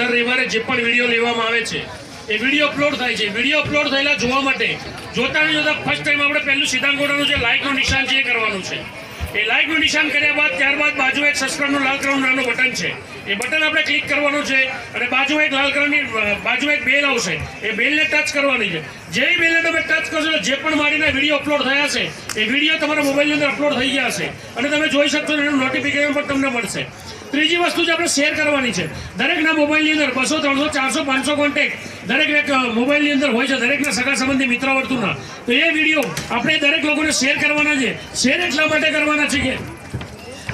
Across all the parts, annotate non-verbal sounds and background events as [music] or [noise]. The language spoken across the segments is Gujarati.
દર રવિવારે જે પણ વીડિયો લેવામાં આવે છે, એ વીડિયો અપલોડ થાય છે. વીડિયો અપલોડ થયેલા જોવા માટે જોતા ને જોતા ફર્સ્ટ ટાઈમ આપણે પહેલું સિદ્ધાંગોડાનું જે લાઇકનું નિશાન છે એ કરવાનું છે. એ લાઇકનું નિશાન કર્યા બાદ, ત્યારબાદ બાજુ એક સબસ્ક્રાઇબનું લાલ કલરનું નાનું બટન છે. એ બટન આપણે ક્લિક કરવાનું છે અને બાજુ એક લાલ કલરની બાજુ એક બેલ આવશે. એ બેલને ટચ કરવાની છે. જે બેલને તમે ટચ કરશો, જે પણ મારીના વીડિયો અપલોડ થયા છે એ વીડિયો તમારા મોબાઈલની અંદર અપલોડ થઈ ગયા હશે. અને તમે જોઈ શકશો એનું નોટિફિકેશન પણ તમને મળશે. ત્રીજી વસ્તુ જે આપણે શેર કરવાની છે. દરેકના મોબાઈલની અંદર બસો, ત્રણસો, ચારસો, પાંચસો કોન્ટેક્ટ દરેક મોબાઈલની અંદર હોય છે. દરેકના સગા સંબંધી મિત્ર વર્તુળના. તો એ વીડિયો આપણે દરેક લોકોને શેર કરવાના છે. શેર એટલા માટે કરવાના છે કે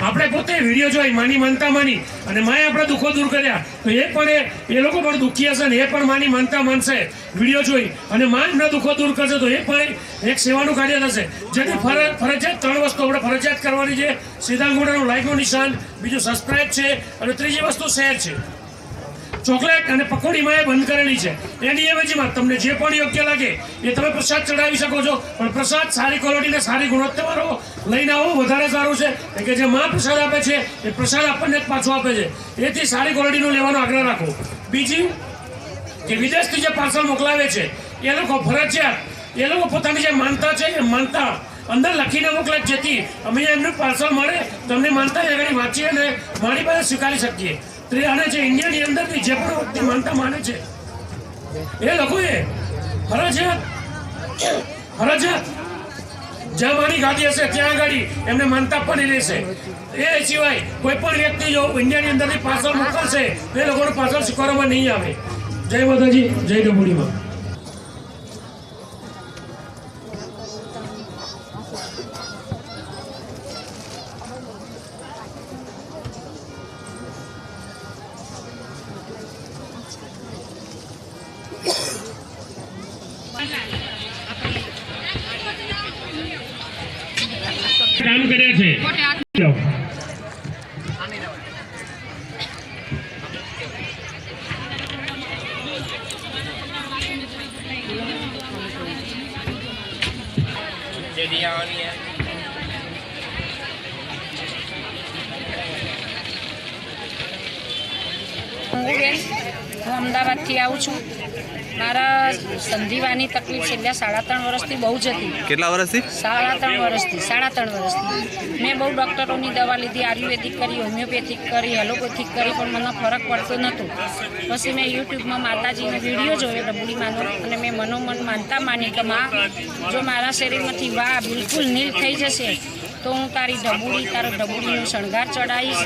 આપણે પોતે વીડિયો જોઈ, માની માનતા માની. અને માએ આપણા દુઃખો દૂર કર્યા. તો એ પણ એ લોકો પણ દુઃખી હશે ને એ પણ માની માનતા માનશે. વીડિયો જોઈ. અને મા એમના દુઃખો દૂર કરશે તો એ પણ એક સેવાનું કાર્ય થશે. જેથી ફરજ ફરજિયાત ત્રણ વસ્તુ આપણે ફરજિયાત કરવાની છે. સીધા અંગૂઠાનું લાઈકનું નિશાન. બીજું સબસ્ક્રાઇબ છે. અને ત્રીજી વસ્તુ શેર છે. ચોકલેટ અને પકોડીમાં એ બંધ કરેલી છે. એની અવેજીમાં તમને જે પણ યોગ્ય લાગે એ તમે પ્રસાદ ચડાવી શકો છો. પણ પ્રસાદ સારી ક્વોલિટીને સારી ગુણવત્તાવાળો લઈને આવો, વધારે સારું છે. કે જે મા પ્રસાદ આપે છે, એ પ્રસાદ આપણને જ પાછો આપે છે. એથી સારી ક્વોલિટીનું લેવાનો આગ્રહ રાખો. બીજી, કે વિદેશથી જે પાર્સલ મોકલાવે છે, એ લોકો ફરજિયાત, એ લોકો પોતાની જે માનતા છે, એ માનતા અંદર લખીને મોકલે જેથી અમે એમનું પાર્સલ મળે તમને માનતા આગળ વાંચીએ અને મારી પાસે સ્વીકારી શકીએ. તો છે, ઇન્ડિયાની અંદરથી જે પણ વ્યક્તિ માનતા માને છે. એ લોકોએ ફરજિયાત ફરજિયાત જ્યાં મારી ગાડી હશે, ત્યાં ગાડી એમને માનતા પણ રહેશે એ સિવાય કોઈ પણ વ્યક્તિ જો ઇન્ડિયાની અંદરથી પાછળ મોકલશે તો એ લોકોને પાછળ સ્વીકારવામાં નહીં આવે. જય માતાજી, જય ડબુડીમાં કામ કર્યા છે. તકલીફ છેલ્લા સાડા ત્રણ વર્ષથી બહુ જ હતી. કેટલા વર્ષથી? સાડા ત્રણ વર્ષથી સાડા ત્રણ વર્ષથી. મેં બહુ ડૉક્ટરોની દવા લીધી આયુર્વેદિક કરી હોમિયોપેથિક કરી એલોપેથિક કરી પણ મને ફરક પડતો નહોતો. પછી મેં યુટ્યુબમાં માતાજીનો વીડિયો જોયો ડબુડીમાંનો અને મેં મનોમન માનતા માની કે માં જો મારા શરીરમાંથી વાહ બિલકુલ નીલ થઈ જશે તો હું તારી ઢબુડી તારો ઢબુડીનો શણગાર ચડાવીશ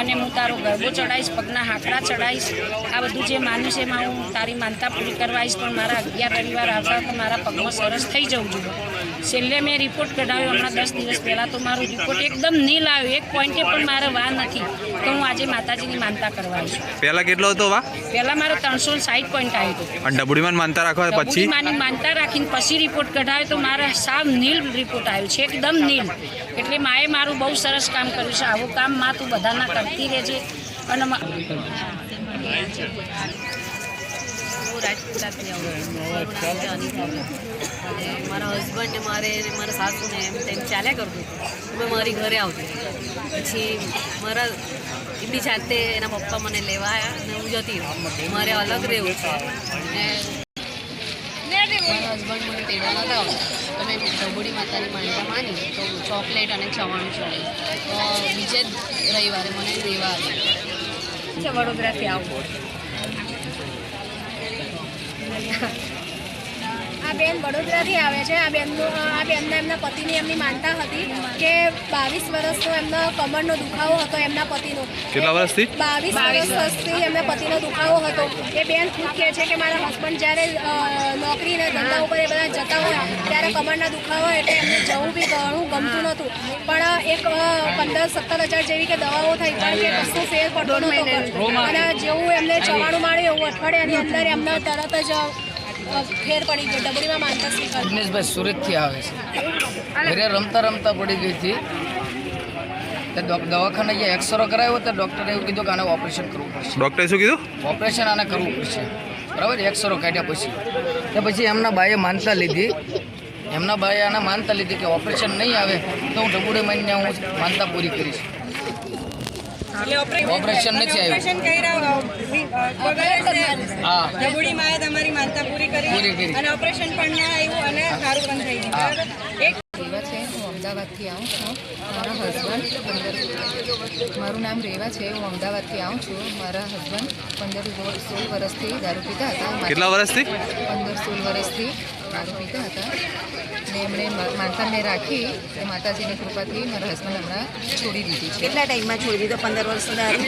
અને હું તારો ગરબો ચડાવીશ, પગના હાકડા ચડાવીશ. આ બધું જે માનું છે એમાં હું તારી માનતા પૂરી કરવા પણ મારા અગિયાર રવિવાર આવતા તો મારા પગમાં સરસ થઈ જવું જોઈએ. છેલ્લે મેં રિપોર્ટ કઢાવ્યો હમણાં દસ દિવસ પહેલાં તો મારો રિપોર્ટ એકદમ નીલ આવ્યો. એક પોઈન્ટે પણ મારે વા નથી. તો હું આજે માતાજીની માનતા કરવા છું. પહેલાં કેટલો હતો વા? પહેલાં મારો ત્રણસો સાઠ પોઈન્ટ આવ્યો હતો. અને ડબુડીમાં માનતા રાખવા પછી? પછી માની માનતા રાખીને પછી રિપોર્ટ કઢાવ્યો તો મારા સાવ નીલ રિપોર્ટ આવ્યો છે એકદમ નીલ. એટલે માએ મારું બહુ સરસ કામ કર્યું છે. આવું કામમાં તું બધાના કરતી રહેજે. અને મા- હું આવું અને મારા હસબન્ડને મારે મારા સાસુને એમ તેમ ચાલ્યા કરતું હતું. મારી ઘરે આવતી પછી મારા એમની જાતે એના પપ્પા મને લેવા આવ્યા અને હું જતી મારે અલગ રહેવું છે. અને મારા હસબન્ડ મને તેડવા નતા આવતા. તો મેં ઢબુડી માતાની માનતા માની. તો ચોકલેટ અને ચવાણું ચડાવ્યું તો બીજે રવિવારે મને લેવા આવી વડોદરાથી આવું. આ બેન વડોદરાથી આવે છે. આ બેનનું આ બેનના એમના પતિની એમની માનતા હતી કે બાવીસ વર્ષનો એમનો કમરનો દુખાવો હતો એમના પતિનો. કેટલા વર્ષથી? બાવીસ વર્ષથી એમના પતિનો દુખાવો હતો. એ બેન ખુદ કહે છે કે મારા હસબન્ડ જ્યારે નોકરી ને ધંધા ઉપર એ બધા જતા હોય ત્યારે કમરના દુખાવો એટલે એમને જવું બી ઘણું ગમતું નહોતું. પણ એક પંદર સત્તર હજાર જેવી કે દવાઓ થઈ પણ કે કશું ફેર પડતો નહોતો અને જેવું એમને ચવાણું માળ્યું એવું અઠવાડિયાની અંદર એમને તરત જ ફેર પડી ગયો. ડબડીમાં માનતા સ્વીકાર દિનેશભાઈ સુરતથી આવે છે. ઘરે રમતા રમતા પડી ગઈ હતી. તે દવા- દવાખાને જે એક્સરો કરાવ્યો તો ડૉક્ટરે એવું કીધું કે આને ઓપરેશન કરવું પડશે. ડૉક્ટરે શું કીધું? ઓપરેશન આને કરવું પડશે. બરાબર? એક્સરો કાઢ્યા પછી. તો પછી એમના બાએ માનતા લીધી એમના બાએ આને માનતા લીધી કે ઓપરેશન નહીં આવે તો હું ઢબુડે માનીને હું માનતા પૂરી કરીશ. ઓપરેશન નથી આવ્યું. ઓપરેશન કર્યા વગર જ હા. ડબુડી માએ તમારી માનતા પૂરી પૂરી કરી. કરી. ઓપરેશન પણ આવ્યું અને સારું પણ થઈ ગયું. બરાબર? એક રેવા છે હું અમદાવાદથી આવું છું. મારા હસબન્ડ પંદર મારું નામ રેવા છે હું અમદાવાદથી આવું છું. મારા હસબન્ડ પંદર સોળ વર્ષથી દારૂ પીતા હતા. કેટલા વર્ષથી? પંદર સોળ વર્ષથી. દારૂ પીતા હતા. ને એમણે માતાને માનતા મેં રાખી તો માતાજીની કૃપાથી મારા હસબન્ડ હમણાં છોડી દીધી છે. કેટલા ટાઈમમાં છોડી દીધો? પંદર વર્ષથી દારૂ?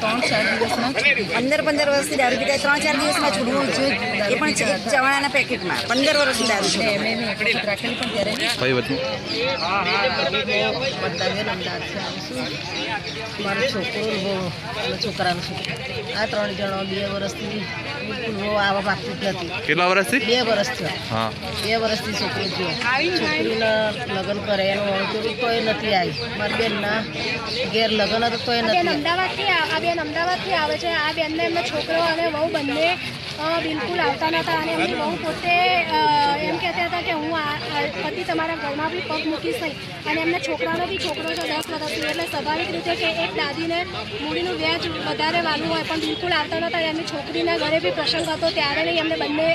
ત્રણ ચાર દિવસમાં પંદર પંદર વર્ષથી દારૂ પીતા ત્રણ ચાર દિવસમાં છોડવું છે એ પણ ચવાણાના પેકેટમાં. પંદર વર્ષથી દારૂ છે એમણે મેં રાખેલી પણ ત્યારે આવું મારો છોકરો છોકરાનો છોકરો. આ ત્રણ જણો બે વર્ષથી બિલકુલ બહુ આવવા માગતી જ નથી. કેટલા વર્ષથી? બે વર્ષથી થયો. હા બે વર્ષથી છોકરી છે. છોકરીના લગ્ન કરે, એનું વળતરું તોય નથી આવી મારી બેનના ઘેર લગ્ન હતું તોય નથી. અમદાવાદથી આ બેન અમદાવાદથી આવે છે. આ બેનને એમના છોકરો અને બહુ બંને બિલકુલ આવતા નહોતા અને એમની બહુ પોતે એમ કહેતા હતા કે હું પતિ તમારા ઘરમાં બી પગ મૂકીશ નહીં. અને એમના છોકરાનો બી છોકરો છે દસ વર્ષથી એટલે સ્વાભાવિક રીતે કે એક દાદીને મૂડીનું વ્યાજ વધારે વાલું હોય, પણ બિલકુલ આવતા નહોતા એમની છોકરીના ઘરે બી પ્રસંગ હતો, ત્યારે નહીં એમને બંને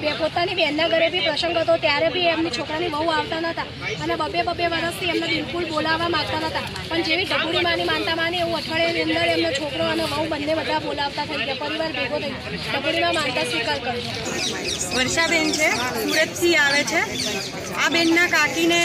બે, પોતાની બહેનના ઘરે બી પ્રસંગ હતો, ત્યારે બી એમની છોકરાની બહુ આવતા નહોતા અને બબે બબે વર્ષથી એમને બિલકુલ બોલાવવા માગતા નહોતા પણ જેવી ડબુડી માની, માનતા માની એવું અઠવાડિયાની અંદર એમનો છોકરો અને બહુ બંને બધા બોલાવતા થઈ ગયા, પરિવાર ભેગો થઈ ડબુડીમાં વર્ષાબેન છે સુરતથી આવે છે. આ બેનના કાકીને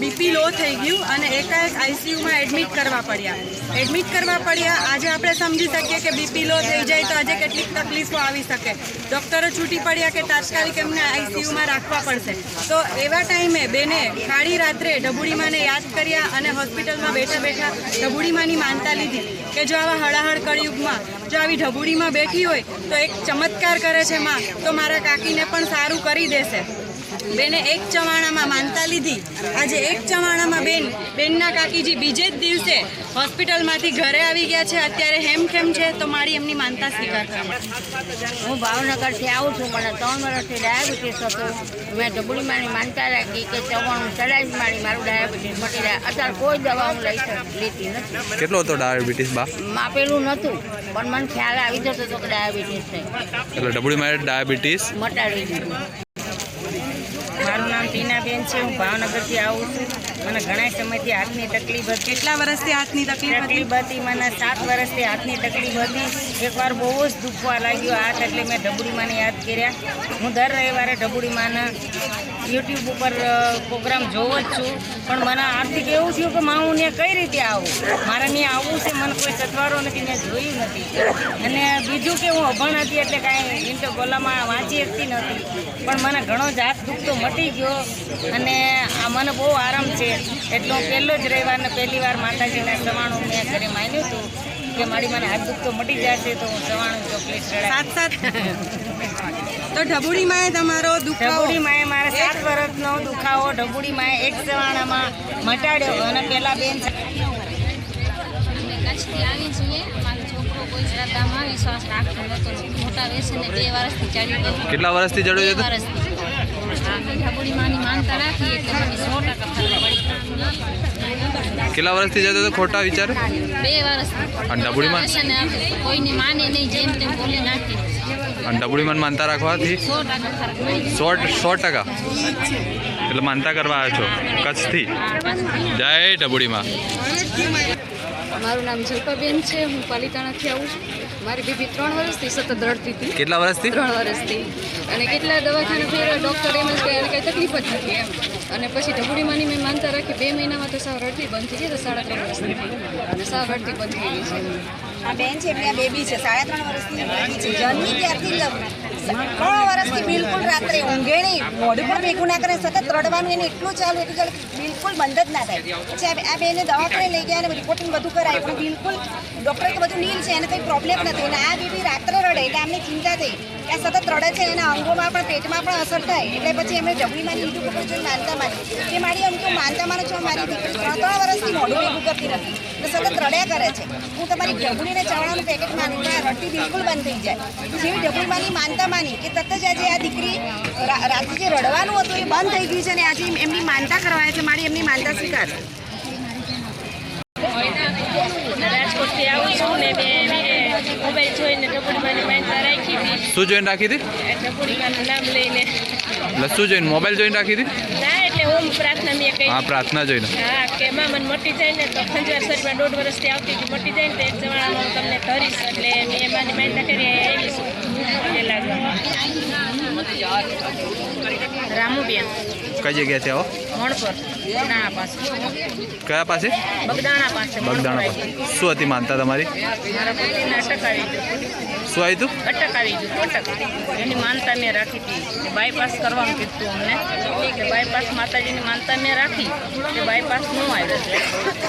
બીપી લો થઈ ગયું અને એકાએક આઈસીયુમાં એડમિટ કરવા પડ્યા. એડમિટ કરવા પડ્યા, આજે આપણે સમજી શકીએ કે બીપી લો થઈ જાય તો આજે કેટલીક તકલીફો આવી શકે. ડૉક્ટરો છૂટી પડ્યા કે તાત્કાલિક એમને આઈસીયુમાં રાખવા પડશે. તો એવા ટાઈમે બેને ખાડી રાત્રે ડબુડીમાને યાદ કર્યા અને હોસ્પિટલમાં બેઠા બેઠા ડબુડીમાની માનતા લીધી કે જો આવા હળાહળ કળયુગમાં જો આવી ઢબુડીમાં બેઠી હોય તો એક ચમત્કાર કરે છે માં, તો મારા કાકીને પણ સારું કરી દેશે. બેને એક ચવાણામાં માનતા લીધી. આજે એક ચવાણામાં બેન બેનના કાકીજી બીજે જ દિવસે હોસ્પિટલમાંથી ઘરે આવી ગયા છે. અત્યારે હેમખેમ છે તો મારી એમની માનતા સ્વીકાર કરી. હું ભાવનગરથી આવું છું મને ત્રણ વર્ષથી ડાયાબિટીસ હતું. મેં ડબુડીમાંની માનતા રાખી કે ચવાણું ચલાવી મારી મારું ડાયાબિટીસ મટી જાય. અત્યારે કોઈ દવા હું લઈ લેતી નથી. કેટલો હતો ડાયાબિટીસ બા? માપેલું નહોતું પણ મને ખ્યાલ આવી જતો હતો કે ડાયાબિટીસ છે એટલે ડબુડી મારે ડાયાબિટીસ મટાડી દીધું. મારું નામ ટીનાબેન છે હું ભાવનગરથી આવું છું. મને ઘણા સમયથી હાથની તકલીફ હતી. કેટલા વર્ષથી હાથની તકલીફ તકલીફ હતી મને સાત વર્ષથી હાથની તકલીફ હતી. એકવાર બહુ જ દુખવા લાગ્યો હાથ એટલે મેં ઢબુડીમાંને યાદ કર્યા. હું દર રવિવારે ઢબુડીમાના યુટ્યુબ ઉપર પ્રોગ્રામ જોઉં જ છું. પણ મને આર્થિક એવું થયું કે માં હું ત્યાં કઈ રીતે આવું? મારે ત્યાં આવવું છે મને કોઈ સથવારો નથી મેં જોયું નથી. અને બીજું કે હું અભણ હતી એટલે કાંઈ એમ તો ગોલામાં વાંચી શકતી નથી. પણ મને ઘણો જ હાથ દુખતો મટી ગયો. અને આ મને બહુ આરામ છે. એટલો પહેલો જ રવિવાર ને પહેલી વાર માતાજીના સવાણું મેં ઘરે માન્યું હતું કે મારી મને હાથ દુખતો મટી જશે તો હું સવાણું ચોકલેટ સાત સાત [laughs] તો ઢબુડી માએ તમારો ઢબુડી માએ મારા સાત વર્ષનો દુખાવો ઢબુડી માએ એક સવાણામાં મટાડ્યો અને પેલા બેન અમે કચ્છથી આવી છીએ મારો છોકરો ગુજરાતમાં વિશ્વાસ રાખતો નહોતો મોટા વ્યસને બે વર્ષથી ચડી ગયું કેટલા વર્ષથી બે ચડ્યું છે વર્ષથી ઢબુડી માની માનતા રાખી એટલે મને સો ટકા પડી કેટલા વર્ષથી જતો હતો ખોટા વિચાર? બે વર્ષ અને ઢબુડીમાં? માં. કોઈની માને નહીં જેમ તેમ બોલી નાખી અને ડબુડીમાં માનતા રાખવાથી સો સો ટકા. એટલે માનતા કરવા આવ્યો છો કચ્છથી? જય ડબુડીમાં. મારું નામ જલ્પાબેન છે હું પાલિતાણાથી આવું છું. મારી બીબી ત્રણ વર્ષથી સતત રડતી હતી. કેટલા વર્ષથી? ત્રણ વર્ષથી. અને કેટલા દવાખાને ફેરવા ડૉક્ટર એમ જ કહે કંઈ તકલીફ જ નથી એમ. અને પછી ઢબુડીમાંની મેં માનતા રાખી બે મહિનામાં તો સાવ રડતી બંધ થઈ ગઈ તો સાડા ત્રણ વર્ષની થઈ અને સાવ રડતી બંધ થઈ ગઈ છે. આ બેન છે એમની બેબી છે. સાડા ત્રણ વર્ષની બેબી છે. જન્મી ત્યારથી જ ત્રણ વર્ષથી બિલકુલ રાત્રે ઊંઘે નહીં. મોઢું પણ ભેગું ના કરે, સતત રડવાનું એને એટલું ચાલુ એટલું ચાલુ બિલકુલ બંધ જ ના થાય. પછી આ- બેને દવાખાને લઈ ગયા અને રિપોર્ટિંગ બધું કરાય. પણ બિલકુલ ડૉક્ટર તો બધું નીલ છે, એને કંઈ પ્રોબ્લેમ નથી. અને આ બેબી રાત્રે રડે એટલે અમને ચિંતા થઈ. કે આ સતત રડે છે, એના અંગોમાં પણ, પેટમાં પણ અસર થાય. એટલે પછી એમણે જબડીમાં લીધું કે જોઈ માનતા માની. કે મારી એમ તો માનતા માનો છો મારી દીકરી ત્રણ ત્રણ વર્ષથી મોઢું ભેગું કરતી નથી. એટલે સતત રડ્યા કરે છે. હું તમારી ઢબુડીને ચવાણાનું પેકેટ માનું રડતી બિલકુલ બંધ થઈ જાય. જેવી ઢબુડીમાંની માનતા માની કે તરત જ આજે આ દીકરી રાત્રે જે રડવાનું હતું એ બંધ થઈ ગયું છે અને આજે એમની માનતા કરવાય છે. વળી એમની માનતા સ્વીકાર. રાજકોટથી આવું છું ને મેં મોબાઈલ જોઈને ટપુડીમાની માનતા રાખી હતી? જોઈને રાખી હતી ટપુડીમાનું નામ લઈને એટલે શું મોબાઈલ જોઈને રાખી હતી? ના એટલે ઓમ પ્રાર્થના મેં કહી પ્રાર્થના જોઈને. હા જાય ને તો ખંજવાર શરીરમાં દોઢ વર્ષથી આવતી તો એક જવાળા હું તમને ધરીશ. એટલે મેં એમાંની માનતા કરી આવી છું રામુબેન. કઈ જગ્યાથી કયા પાસે બગદાણા પાસે શું હતી માનતા તમારી? શું આવ્યું હતું? અટક આવી ગયું એની માનતા મેં રાખી હતી કે બાયપાસ કરવાનું કીધું અમને. કે બાયપાસ માતાજીની માનતા મેં રાખી કે બાયપાસ ન આવ્યો છે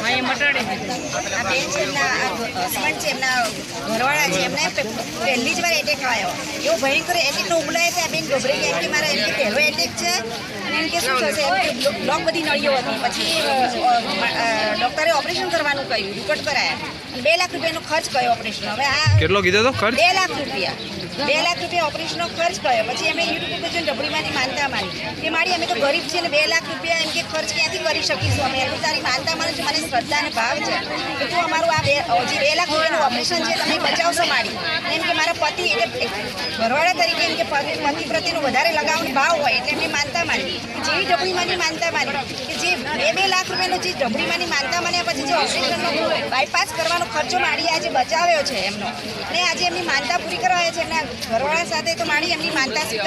અહીં મટાડી દીધું. આ બેન છે એમના હસબન્ડ છે એમના ઘરવાળા છે એમને પહેલી જ વાર એટેક આવ્યો. એવો ભયંકર એટેકનો હુમલો છે. આ બેન ગભરાઈ ગયા કે મારા એમ પહેલો એટેક છે. અને એમ કે શું થશે? એમ કે બ્લોક બધી નળીઓ હતી. પછી ડૉક્ટરે ઓપરેશન કરવાનું કહ્યું રિપોર્ટ કરાયા. બે લાખ રૂપિયાનો ખર્ચ કયો ઓપરેશન? હવે આ કેટલો કીધો તો? ખર્ચ? બે લાખ રૂપિયા. બે લાખ રૂપિયા ઓપરેશનનો ખર્ચ કર્યો. પછી અમે યુટ્યુબ ઉપર જોઈને ડબડીમાંની માનતા માની. કે મારી, અમે તો ગરીબ છે ને બે લાખ રૂપિયા એમ કે ખર્ચ ક્યાંથી કરી શકીશું અમે? એટલું તારી માનતા માનું છે મને શ્રદ્ધા ભાવ છે. કે તું અમારું આ બે જે બે લાખ રૂપિયાનું ઓપરેશન છે, તમે બચાવશો મારી. એમ કે મારા પતિ એટલે ભરવાડા તરીકે એમ કે પતિ પ્રત્યેનો વધારે લગાવનો ભાવ હોય એટલે એમની માનતા માની. જેવી ડબડીમાંની માનતા માની, કે જે બે બે લાખ રૂપિયાનો જે ડબડીમાંની માનતા માન્યા પછી જે ઓપરેશનનો બાયપાસ કરવાનો ખર્ચો મારી આજે બચાવ્યો છે એમનો. ને આજે એમની માનતા પૂરી કરવા છે, એમના ઘરવાળા સાથે તો મારી એમની માનતા છું.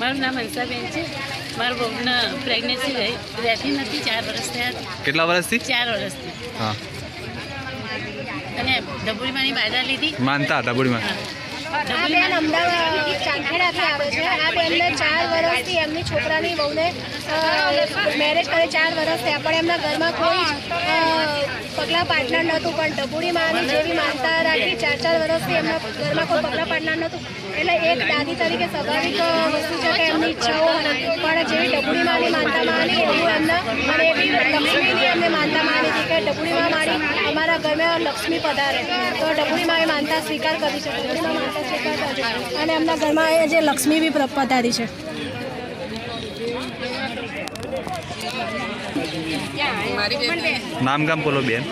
મારું નામ હંસાબેન છે. મારું બહુને પ્રેગ્નન્સી રહી રહેતી નથી ચાર વર્ષ થયા કેટલા વર્ષથી? ચાર વર્ષથી. હા. અને ડબુડીમાંની બાયદા લીધી. માનતા હતા બુડીમાં આ બેન અમદાવાદ ચાંદખેડાથી આવે છે. આ બેનને ચાર વર્ષથી એમની છોકરાની બહુને મેરેજ કરે ચાર વર્ષ થયા પણ એમના ઘરમાં કોઈ પગલાં પાર્ટનર નહોતું, પણ ડબુડી માની જેવી માનતા રાખી ચાર ચાર વર્ષથી એમના ઘરમાં કોઈ પગલાં પાર્ટનર નહોતું. એટલે એક દાદી તરીકે સ્વાભાવિક વસ્તુ છે કે એમની ઈચ્છાઓ પણ જેવી ડબુડી માની માનતા માની, એવું એમના, અને એવી લક્ષ્મીની એમને માનતા માની હતી કે ડબુડી માં મારી અમારા ઘરમાં લક્ષ્મી પધારે. તો ડબુડી માએ માનતા સ્વીકાર કરી છે. ડબુડી માનતા અને એમના ઘરમાં એ જે લક્ષ્મી બી પધારી છે. નામ ગામ બોલો બેન.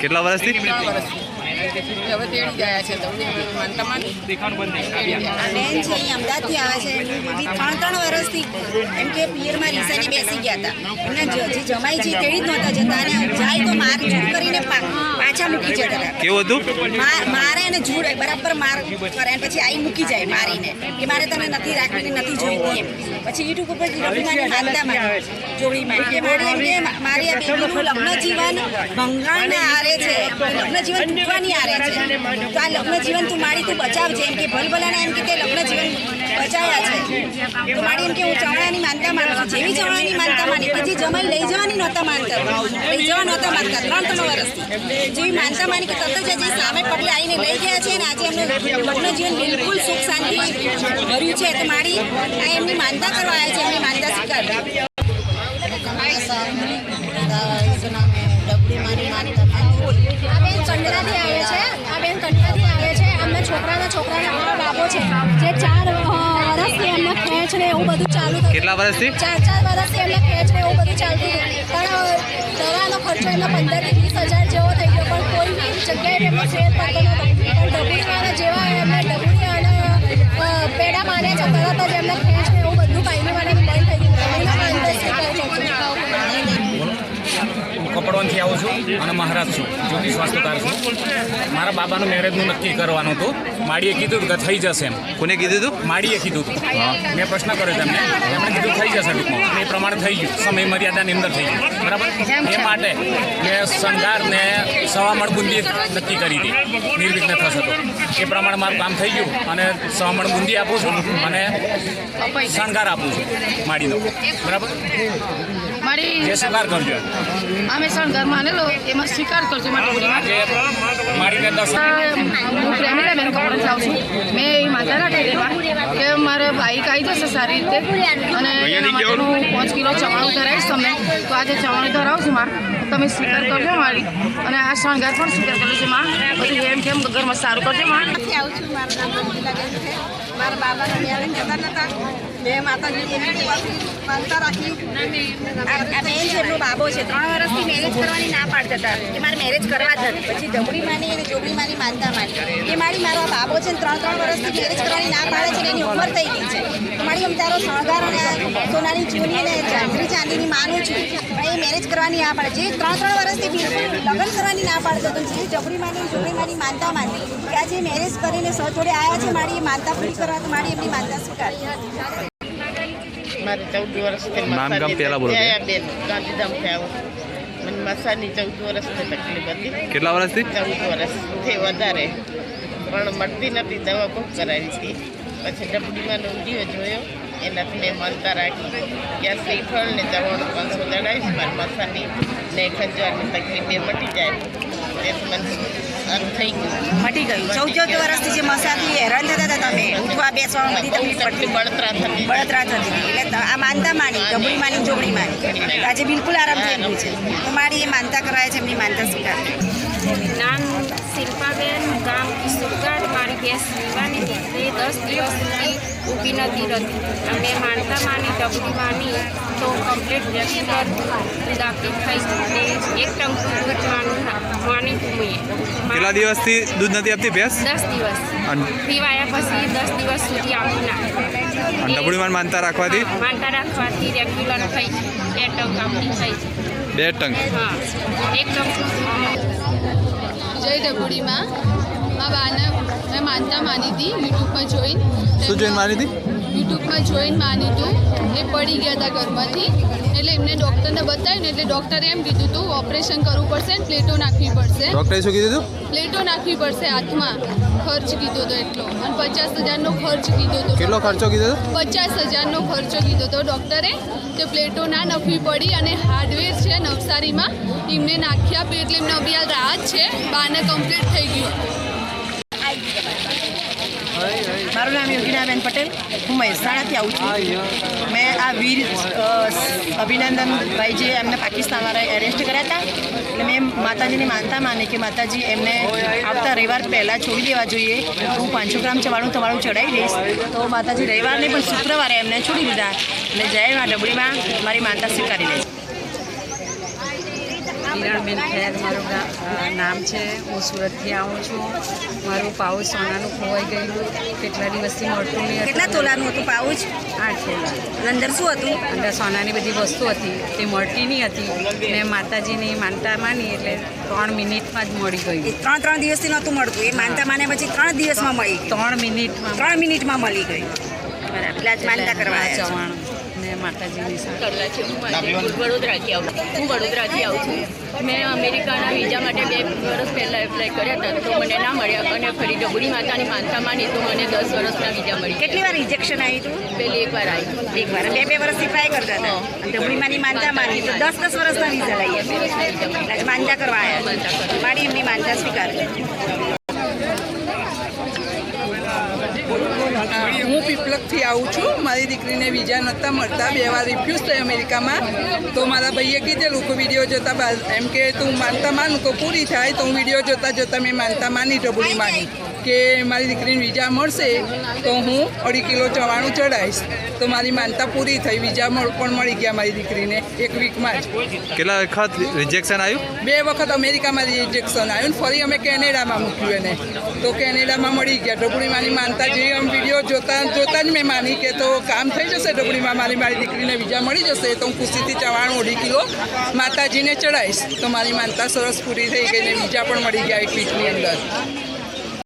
કેટલા વર્ષથી. હવે તેડી ગયા છે તો હવે માનતા માની તેડી ગયા. આ બેન છે અમદાવાદથી આવે છે. એમની ત્રણ ત્રણ વર્ષથી એમ કે પિયરમાં રીસાને બેસી ગયા હતા. એમના જે જમાઈ છે તેડી જ નહોતા જતા અને જાય તો માર જૂડ કરીને પાછા મૂકી જતા હતા. કેવું હતું? મારે એને જૂડ બરાબર માર કરે પછી આઈ મૂકી જાય મારીને. કે મારે તમે નથી રાખવી નથી જોઈતી એમ. પછી યુટ્યુબ ઉપર રવિમાની માનતા માની જોડી મારી કે મારી એમ કે મારી આ બેબીનું લગ્ન જીવન ભંગાણના આરે છે. લગ્ન જીવન તૂટવાની આરે છે. તો આ લગ્ન જીવન તું મારી તું બચાવજે એમ કે ભલભલાને એમ કે તે લગ્ન જીવન બચાવ્યા છે. તો મારી એમ કે હું ચવણાની માનતા માનું છું. જેવી ચવણાની માનતા માની પછી જમાઈ લઈ જવાની નહોતા માનતા. લઈ જવા નહોતા માનતા ત્રણ ત્રણ વર્ષથી. જેવી માનતા માની કે તરત જ જે સામે પગલે આવીને લઈ ગયા છે ને આજે એમનું લગ્ન જીવન બિલકુલ સુખ શાંતિ ભર્યું છે. તો મારી આ એમની માનતા કરવા આવ્યા છે એમની માનતા સ્વીકાર. ખેંચ ને એવું બધું ચાલુ થયું કેટલા વર્ષથી? ચાર ચાર વર્ષથી એમને ખેંચ ને એવું બધું ચાલતું હતું. પણ દવાનો ખર્ચો એમનો પંદરથી વીસ હજાર જેવો થઈ ગયો પણ કોઈ જગ્યાએ એમનો ફેર પડતો નહોતો. પણ ડબુડીવાળા જેવા એમને ડબુડી અને પેડા માને છે તરત જ એમને ખેંચ ને એવું બધું કાયમી માટે બંધ થઈ ગયું. એમના પાંચ દસ કપડવનથી આવું છું અને મહારાજ છું જ્યોતિષ વાસ્તુકાર છું. મારા બાબાનું મેરેજનું નક્કી કરવાનું હતું. માડીએ કીધું હતું કે થઈ જશે એમ. કોને કીધું હતું? માડીએ કીધું હતું. મેં પ્રશ્ન કર્યો તેમને. એમણે કીધું થઈ જશે ટૂંકમાં. અને એ પ્રમાણે થઈ ગયું. સમય મર્યાદાની અંદર થઈ ગયું. બરાબર? એ માટે મેં શણગાર ને સવામણ બુંદી નક્કી કરી હતી. નિર્વિઘ્ન થશે તો. એ પ્રમાણે મારું કામ થઈ ગયું અને સવામણ બુંદી આપું છું અને શણગાર આપું છું માડીનો. બરાબર? મારી સ્વીકાર કરજો. અમે શણગારમાં આનેલો એમાં સ્વીકાર કરજો હું પ્રેમીલાબેન કપડે જાઉં છું મેં એ માતા રાખી દેવા કે મારે બાઈક આવી જશે સારી રીતે. અને એના પાંચ કિલો ચવાણું ધરાવીશ તમને. તો આજે ચવાણું ધરાવું છું માં. તમે સ્વીકાર કરજો મારી. અને આ શણગાર પણ સ્વીકાર કરજો છે માં. એમ કેમ ઘરમાં સારું કરજો માં આવું છું મારું નામ મંજુલાબેન છે. મારા બાબાને મેરેજ જતા નતા. મેં માતાજી માનતા રાખી. બેન એમનો બાબો છે. ત્રણ વર્ષથી મેરેજ કરવાની ના પાડતા હતા. કે મારે મેરેજ કરવા જ નથી. પછી જમણી માની અને જોગણી માની માનતા માની. એ મારી મારો બાબો છે ને ત્રણ ત્રણ વર્ષથી મેરેજ કરવાની ના પાડે છે એની ઉંમર થઈ ગઈ છે. મારી આમ તારો શણગાર અને સોનાની ચૂની અને ચાંદરી ચાંદીની માનું છું. પણ એ મેરેજ કરવાની ના પાડે. જે ત્રણ ત્રણ વર્ષથી બિલકુલ લગ્ન કરવાની ના પાડતો હતો. જે જબરી માની જોગણી માની માનતા માની કે આજે મેરેજ કરીને સ જોડે આવ્યા છે મારી માનતા પૂરી કરવા તો મારી એમની માનતા સ્વીકારી. મારે ચૌદ વર્ષથી નામ ગામ પહેલા બોલો કે? બેન. ગાંધીધામ થયા મને મસાની ચૌદ વર્ષથી તકલીફ હતી. કેટલા વર્ષથી? ચૌદ વર્ષથી વધારે. પણ મળતી નથી દવા બહુ કરાવી હતી. પછી ડબડીમાં નોંધીઓ જોયો. એનાથી મેં માનતા રાખી કે આ શ્રીફળ ને ચવાણું પાંચસો ચડાવીશ મારી મસાની ને ખંજવારની તકલીફ એ મટી જાય. તેથી મને થઈ ગયું. મટી ગયું. ચૌદ ચૌદ વર્ષથી જે મસાથી હેરાન થતા હતા તમે ઉઠવા બેસવામાં તકલીફ પડતી બળતરા થતી બળતરા થતી હતી. એટલે આ માનતા માની ડબડી માની જોગડી માની. આજે બિલકુલ આરામ થઈ છે. તો મારી એ માનતા કરાય છે એમની માનતા સ્વીકાર નામ શિલ્પાબેન ગામ કિશોરગઢ ગેસ લેવાની હતી એ દસ દિવસ સુધી ઊભી નથી રહેતી. અમે માનતા માની ડબડી માની તો કમ્પ્લીટ રેગ્યુલર દાખલ થઈ ગઈ એક ટંકું દૂધ માનું માની મેં કેટલા દિવસથી દૂધ નથી આપતી ભેંસ? દસ દિવસ. પીવાયા પછી દસ દિવસ સુધી આપી ના અને માનતા રાખવાથી? માનતા રાખવાથી રેગ્યુલર થઈ બે ટંક આપણી થઈ બે ટંક? હા એક ટંક. જય ડબુડીમાં. આ બાને મેં માનતા માની હતી યુટ્યુબમાં જોઈને. શું જોઈને માની હતી યુટ્યુબમાં જોઈને માની હતું એ પડી ગયા હતા ઘરમાંથી. એટલે એમને ડૉક્ટરને બતાવ્યું ને એટલે ડૉક્ટરે એમ કીધું હતું ઓપરેશન કરવું પડશે ને પ્લેટો નાખવી પડશે. ડૉક્ટરે શું કીધું હતું પ્લેટો નાખવી પડશે હાથમાં. ખર્ચ કીધો હતો એટલો. અને પચાસ હજારનો ખર્ચ કીધો હતો કેટલો ખર્ચો કીધો હતો પચાસ હજારનો ખર્ચો કીધો હતો ડૉક્ટરે તે પ્લેટો ના નાખવી પડી અને હાર્ડવેર છે નવસારીમાં. એમને નાખ્યા એટલે એમને અભી આ રાહત છે. બાને કમ્પ્લીટ થઈ ગયું. મારું નામ યોગીનાબેન પટેલ. હું મહેસાણાથી આવું છું. મેં આ વીર અભિનંદનભાઈ જે એમને પાકિસ્તાનવાળા એરેસ્ટ કર્યા હતા. એટલે મેં માતાજીની માનતા માને કે માતાજી એમને આવતા રવિવાર પહેલાં છોડી દેવા જોઈએ. હું પાંચસો ગ્રામ ચવાણું તમારું ચડાવી દઈશ. તો માતાજી રવિવારને પણ શુક્રવારે એમને છોડી દીધા. એટલે જય મા ડબડીમાં મારી માનતા સ્વીકારી લે કિરણબેન ખેર મારું નામ છે. હું સુરતથી આવું છું. મારું પાઉચ સોનાનું ખોવાઈ ગયેલું. કેટલા દિવસથી મળતું નહીં કેટલા તોલાનું હતું પાઉચ? આઠ તોલા. અંદર શું હતું? અંદર સોનાની બધી વસ્તુ હતી. તે મળતી નહીં હતી. મેં માતાજીની માનતા માની એટલે ત્રણ મિનિટમાં જ મળી ગયું. ત્રણ ત્રણ દિવસથી નહોતું મળતું. એ માનતા માને પછી ત્રણ દિવસમાં મળી ત્રણ મિનિટમાં. ત્રણ મિનિટમાં મળી ગયું. બરાબર. એટલે જ માનતા કરવા ચવાણું. ને માતાજીની હું વડોદરાથી આવું છું. મેં અમેરિકાના વિઝા માટે બે વર્ષ પહેલાં એપ્લાય કર્યા હતા તો મને ના મળ્યા અને ફરી ડબુડી માતાની માનતા માની તો મને દસ વર્ષના વિઝા મળી. કેટલી વાર રિજેક્શન આવ્યું હતું? પહેલી એક વાર આવી. એક વાર. બે બે વર્ષથી ટ્રાય કરતા હતા. ડબડીમાંની માનતા માની તો દસ દસ વર્ષના વિઝા લઈ આવ્યા. માનતા કરવા આવ્યા. મારી એમની માનતા સ્વીકાર. હું. પીપલકથી આવું છું. મારી દીકરીને વિઝા નહોતા મળતા. બે વાર રિફ્યુઝ થઈ અમેરિકામાં. તો મારા ભાઈએ કીધેલું કે વીડિયો જોતા બાદ. એમ કે તું માનતા માનું તો પૂરી થાય તો હું વીડિયો જોતા જોતા મેં માનતા માની ઢબુડી માની કે મારી દીકરીને વિઝા મળશે તો હું અઢી કિલો ચવાણું ચડાવીશ તો મારી માનતા પૂરી થઈ. વિઝા મળ- પણ મળી ગયા મારી દીકરીને એક વીકમાં જ. કેટલા વખત રિજેક્શન આવ્યું? બે વખત અમેરિકામાં રિજેક્શન આવ્યું ને ફરી અમે કેનેડામાં મૂક્યું એને. તો કેનેડામાં મળી ગયા. ઢબુડીમાંની માનતા જે આમ વીડિયો જોતા જોતા જ મેં માની કે તો કામ થઈ જશે ડબડીમાં મારી મારી દીકરીને બીજા મળી જશે. તો હું ખુશીથી ચવાણું અઢી કિલો માતાજીને ચડાવીશ. તો મારી માનતા સરસ પૂરી થઈ ગઈ ને બીજા પણ મળી ગયા એક વીકની અંદર.